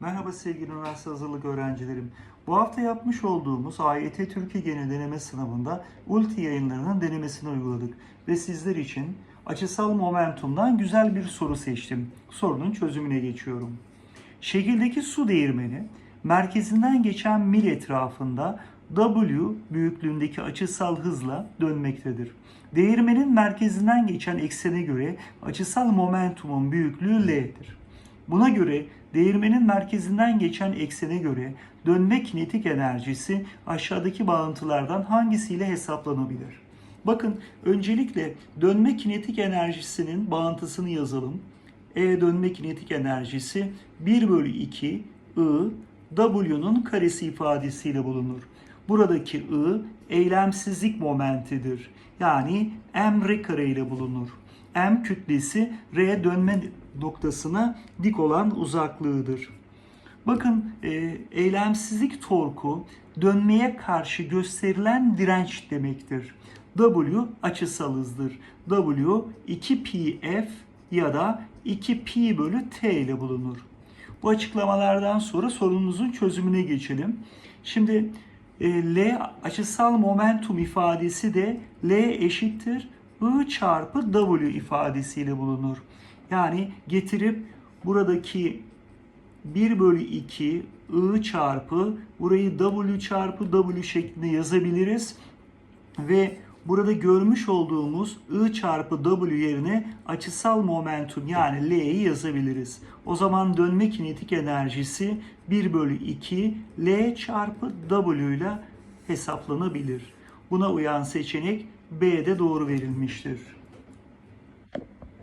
Merhaba sevgili üniversite hazırlık öğrencilerim. Bu hafta yapmış olduğumuz AYT Türkiye Genel Deneme Sınavında ULTI yayınlarının denemesini uyguladık. Ve sizler için açısal momentumdan güzel bir soru seçtim. Sorunun çözümüne geçiyorum. Şekildeki su değirmeni merkezinden geçen mil etrafında W büyüklüğündeki açısal hızla dönmektedir. Değirmenin merkezinden geçen eksene göre açısal momentumun büyüklüğü L'dir. Buna göre değirmenin merkezinden geçen eksene göre dönme kinetik enerjisi aşağıdaki bağıntılardan hangisiyle hesaplanabilir? Bakın öncelikle dönme kinetik enerjisinin bağıntısını yazalım. E dönme kinetik enerjisi 1 bölü 2 I W'nun karesi ifadesiyle bulunur. Buradaki I eylemsizlik momentidir. Yani m r kare ile bulunur. M kütlesi R dönme noktasına dik olan uzaklığıdır. Bakın e, eylemsizlik torku dönmeye karşı gösterilen direnç demektir. W açısal hızdır. W 2 pi f ya da 2 pi bölü t ile bulunur. Bu açıklamalardan sonra sorunumuzun çözümüne geçelim. Şimdi e, L açısal momentum ifadesi de L eşittir I çarpı W ifadesiyle bulunur. Yani getirip buradaki 1 bölü 2 I çarpı burayı W çarpı W şeklinde yazabiliriz. Ve burada görmüş olduğumuz I çarpı W yerine açısal momentum yani L'yi yazabiliriz. O zaman dönme kinetik enerjisi 1 bölü 2 L çarpı W ile hesaplanabilir. Buna uyan seçenek B'de doğru verilmiştir.